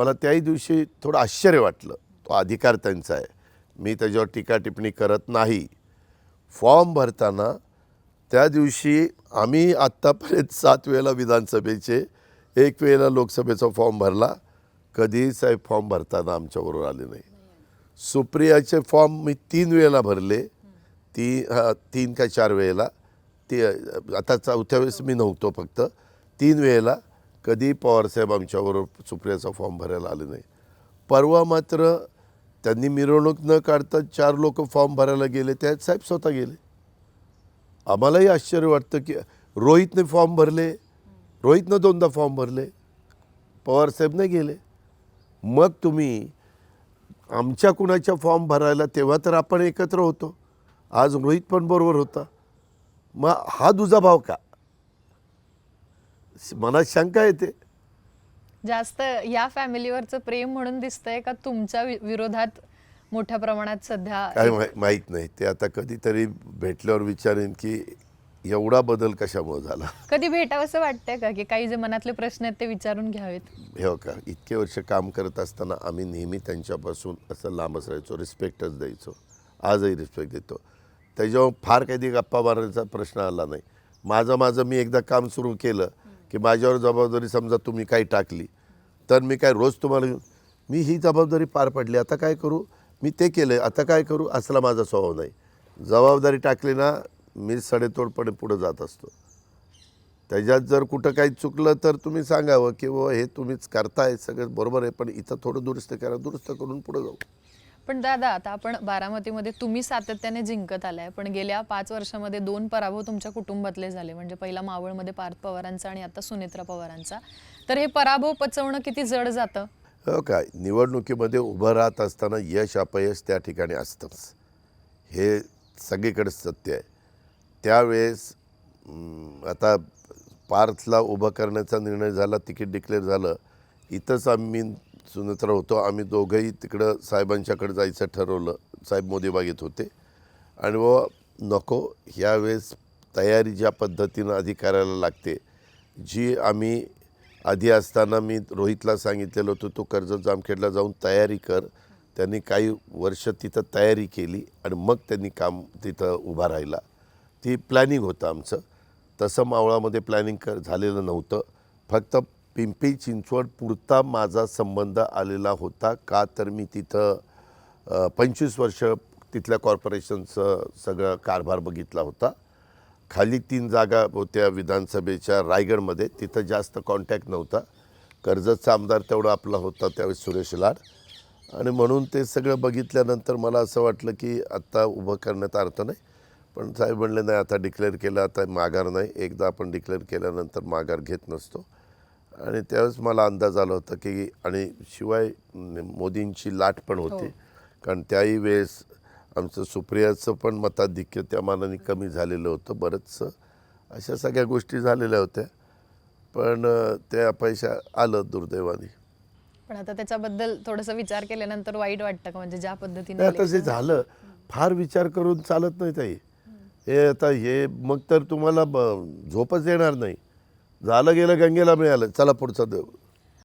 मला त्याही दिवशी थोडं आश्चर्य वाटलं. तो अधिकार त्यांचा आहे. मी त्याच्यावर टीका टिप्पणी करत नाही. फॉर्म भरताना त्या दिवशी आम्ही आत्तापर्यंत सात वेळेला विधानसभेचे एक वेळेला लोकसभेचा फॉर्म भरला. कधीही साहेब फॉर्म भरताना आमच्याबरोबर आले नाही. सुप्रियाचे फॉर्म मी तीन वेळेला भरले. ती तीन का चार वेळेला. ती आता चौथ्या वेळेस मी नव्हतो फक्त. तीन वेळेला कधी पवारसाहेब आमच्याबरोबर सुप्रियाचा फॉर्म भरायला आले नाही. परवा मात्र त्यांनी मिरवणूक न काढता चार लोक फॉर्म भरायला गेले त्यात साहेब स्वतः गेले. आम्हालाही आश्चर्य वाटतं की रोहितने फॉर्म भरले रोहितनं दोनदा फॉर्म भरले पवारसाहेब नाही गेले. मग तुम्ही आमच्या कुणाच्या फॉर्म भरायला तेव्हा तर आपण एकत्र होतो. आज रोहित पण बरोबर होता. मग हा दुजाभाव का? मनात शंका येते. जास्त या फॅमिलीवरचं प्रेम म्हणून दिसतंय का तुमच्या वि- विरोधात मोठ्या प्रमाणात सध्या काय माहि- माहीत नाही. ते आता कधीतरी भेटल्यावर विचारेन की एवढा बदल कशामुळे झाला? कधी भेटावंसं वाटतंय का की काही जे मनातले प्रश्न आहेत ते विचारून घ्यावेत? हे हो का? इतके वर्ष काम करत असताना आम्ही नेहमी त्यांच्यापासून असं लांबच राहायचो रिस्पेक्टच द्यायचो. आजही रिस्पेक्ट देतो. त्याच्यावर फार काही गप्पा मारण्याचा प्रश्न आला नाही. माझं माझं मी एकदा काम सुरू केलं की माझ्यावर जबाबदारी समजा तुम्ही काही टाकली तर मी काय रोज तुम्हाला मी ही जबाबदारी पार पडली आता काय करू? मी ते केलं आता काय करू? असला माझा स्वभाव नाही. जबाबदारी टाकली ना मी सडेतोडपणे पुढं जात असतो. त्याच्यात जर कुठं काही चुकलं तर तुम्ही सांगावं की बाबा हे तुम्हीच करताय सगळं बरोबर आहे पण इथं थोडं दुरुस्त करा दुरुस्त करून पुढं जाऊ. पण दादा आता आपण बारामतीमध्ये तुम्ही सातत्याने जिंकत आलाय पण गेल्या पाच वर्षामध्ये दोन पराभव तुमच्या कुटुंबातले झाले म्हणजे पहिला मावळमध्ये पार्थ पवारांचा आणि आता सुनेत्रा पवारांचा. तर हे पराभव पचवणं किती जड जातं? हो काय निवडणुकीमध्ये उभं राहत असताना यश अपयश त्या ठिकाणी असतंच. हे सगळीकडे सत्य आहे. त्यावेळेस आता पार्थला उभं करण्याचा निर्णय झाला तिकीट डिक्लेअर झालं. इथंच आम्ही सुनेत्रा होतो. आम्ही दोघंही तिकडं साहेबांच्याकडे जायचं ठरवलं. साहेब मोदी बागेत होते. आणि व नको ह्यावेळेस तयारी ज्या पद्धतीनं अधिकाऱ्याला लागते जी आम्ही आधी असताना मी रोहितला सांगितलेलं होतं तू कर्जत जामखेडला जाऊन तयारी कर. त्यांनी काही वर्ष तिथं तयारी केली आणि मग त्यांनी काम तिथं उभा राहिला. ती प्लॅनिंग होतं आमचं. तसं मावळामध्ये प्लॅनिंग कर झालेलं नव्हतं. फक्त पिंपरी चिंचवड पुरता माझा संबंध आलेला होता. का तर मी तिथं पंचवीस वर्ष तिथल्या कॉर्पोरेशनचं सगळं कारभार बघितला होता. खाली तीन जागा होत्या विधानसभेच्या रायगडमध्ये. तिथं जास्त कॉन्टॅक्ट नव्हता. कर्जतचा आमदार तेवढा आपला होता त्यावेळेस सुरेश लाड. आणि म्हणून ते सगळं बघितल्यानंतर मला असं वाटलं की आत्ता उभं करण्यात अर्थ नाही. पण साहेब म्हणले नाही आता डिक्लेअर केलं आता माघार नाही. एकदा आपण डिक्लेअर केल्यानंतर माघार घेत नसतो. आणि त्यावेळेस मला अंदाज आला होता की आणि शिवाय मोदींची लाट पण होती. कारण त्याही वेळेस आमचं सुप्रियाचं पण मताधिक्य त्या मानाने कमी झालेलं होतं बरंचसं. अशा सगळ्या गोष्टी झालेल्या होत्या. पण अ, ते अपयश आलं दुर्दैवाने. पण आता त्याच्याबद्दल थोडंसं विचार केल्यानंतर वाईट वाटतं का? म्हणजे ज्या पद्धतीने आता जे झालं फार विचार करून चालत नाही ताई. हे आता हे मग तर तुम्हाला ब- झोपच येणार नाही. झालं गेलं गंगेला मिळालं. चला पुढचा देव.